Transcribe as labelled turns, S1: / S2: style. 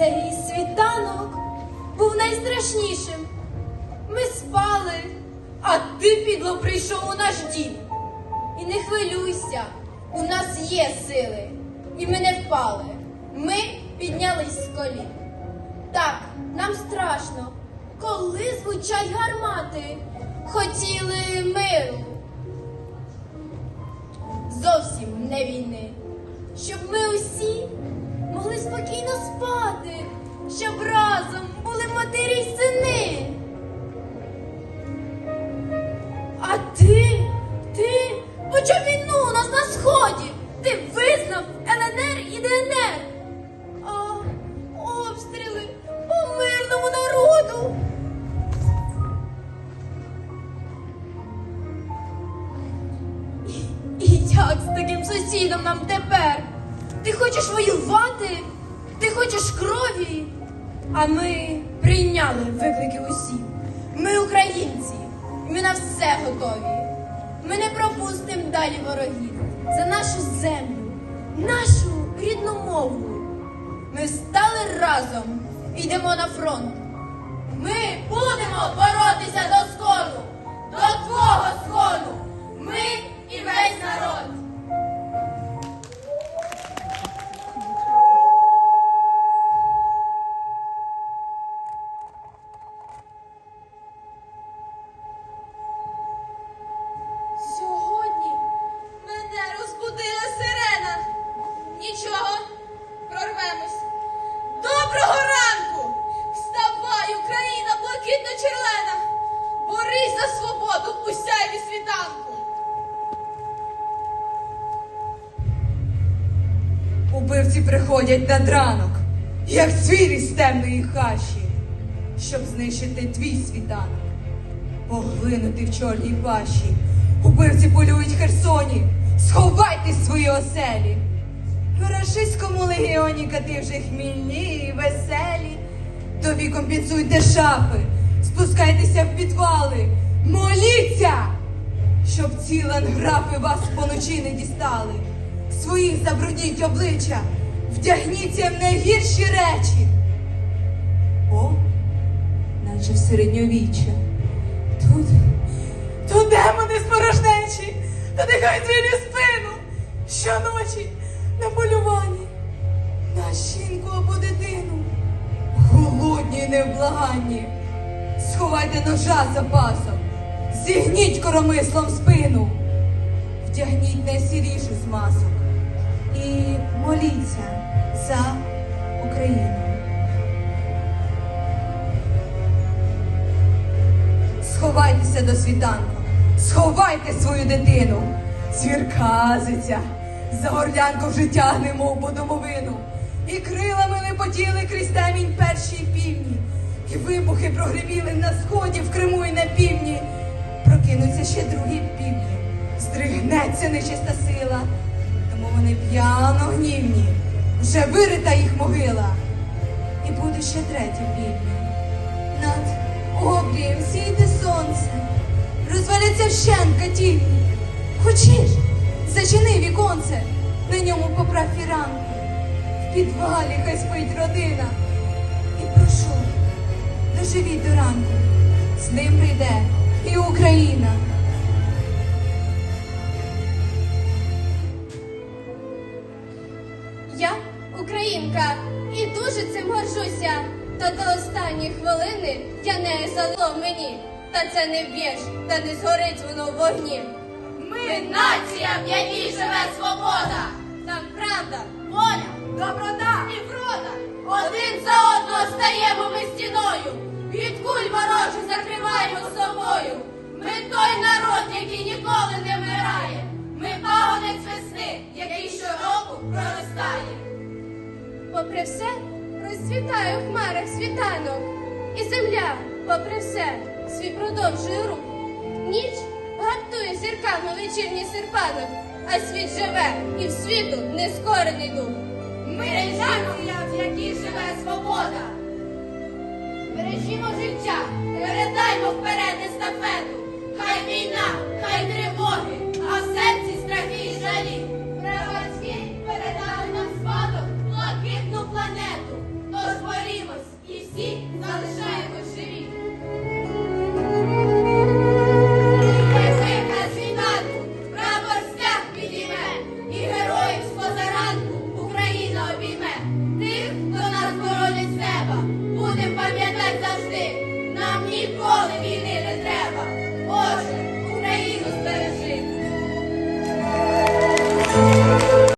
S1: Цей світанок був найстрашнішим. Ми спали, а ти підло прийшов у наш дім. І не хвилюйся, у нас є сили, і ми не впали. Ми піднялись з колін. Так, нам страшно, коли звучать гармати, хотіли миру. Зовсім не війни, щоб ми усі могли спокійно спати, щоб разом були матері й сини. А ти, ти почав війну у нас на сході. Ти визнав ЛНР і ДНР. А обстріли по мирному народу. І як з таким сусідом нам тепер? Ти хочеш воювати? Ти хочеш крові? А ми прийняли виклики усі. Ми українці, і ми на все готові. Ми не пропустимо далі ворогів за нашу землю, нашу рідну мову. Ми стали разом і йдемо на фронт. Ми будемо боротися до
S2: сяйві світанку!
S3: Убивці приходять над ранок, як звірі з темної хащі, щоб знищити твій світанок, поглинути в чорній пащі. Убивці полюють Херсоні, сховайте свої оселі. В рашистському легіоні кати вже хмільні і веселі. Тобі компенсуйте шафи, спускайтеся в підвали, моліться, щоб ці ланграфи вас поночі не дістали. Своїх забрудніть обличчя, вдягніться в найгірші речі. О, наче середньовіччя. Тут, тут демони спорожнечі, та нехай звілі спину щоночі на полюванні на жінку або дитину. Голодні невблаганні. Сховайте ножа за пасом, зігніть коромислом спину, вдягніть найсірішу з масок і моліться за Україну. Сховайтеся до світанку, сховайте свою дитину, звірказиться, за горлянку вже тягне, мов по домовину, і крилами лепотіли крізь темінь першій півні, і вибухи прогреміли на сході в Криму і на півдні. Прокинуться ще другі півдні, здригнеться нечиста сила, тому вони п'яно гнівні, вже вирита їх могила, і буде ще третя півдні. Над обрієм сійде сонце, розваляться вщент катівні. Хочеш, зачини віконце, на ньому поправ фіранку. В підвалі хай спить родина. І прошу, доживіть до ранку, з ним прийде Україна.
S1: Я українка і дуже цим горжуся. Та до останньої хвилини я не залило в мені. Та це не вб'єш, та не згорить воно в вогні.
S2: Ми нація, в якій живе свобода,
S1: Там правда,
S2: воля, доброта і врода. Один за одного стаємо ми стіною. Від куль ворожих закриваємо собою. Ми той народ, який ніколи не вмирає. Ми пагонець весни, який щороку проростає.
S1: попри все, розцвітає у хмарах світанок. І земля, попри все, свій продовжує рух. Ніч гартує зірками вечірній серпанок, а світ живе і в світу нескорений дух.
S2: Ми нація, в якій живе свобода. Бережімо життя, передаймо вперед естафету. Хай війна, хай тривоги,